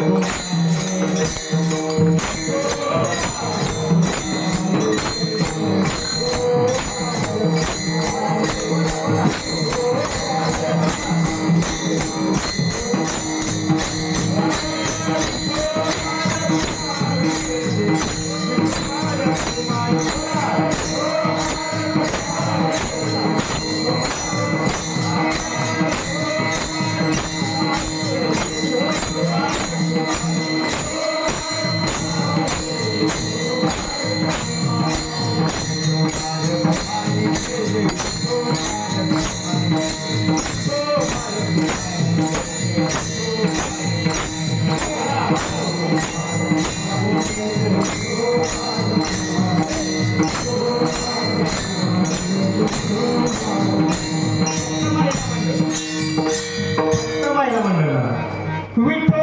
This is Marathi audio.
Thank Winter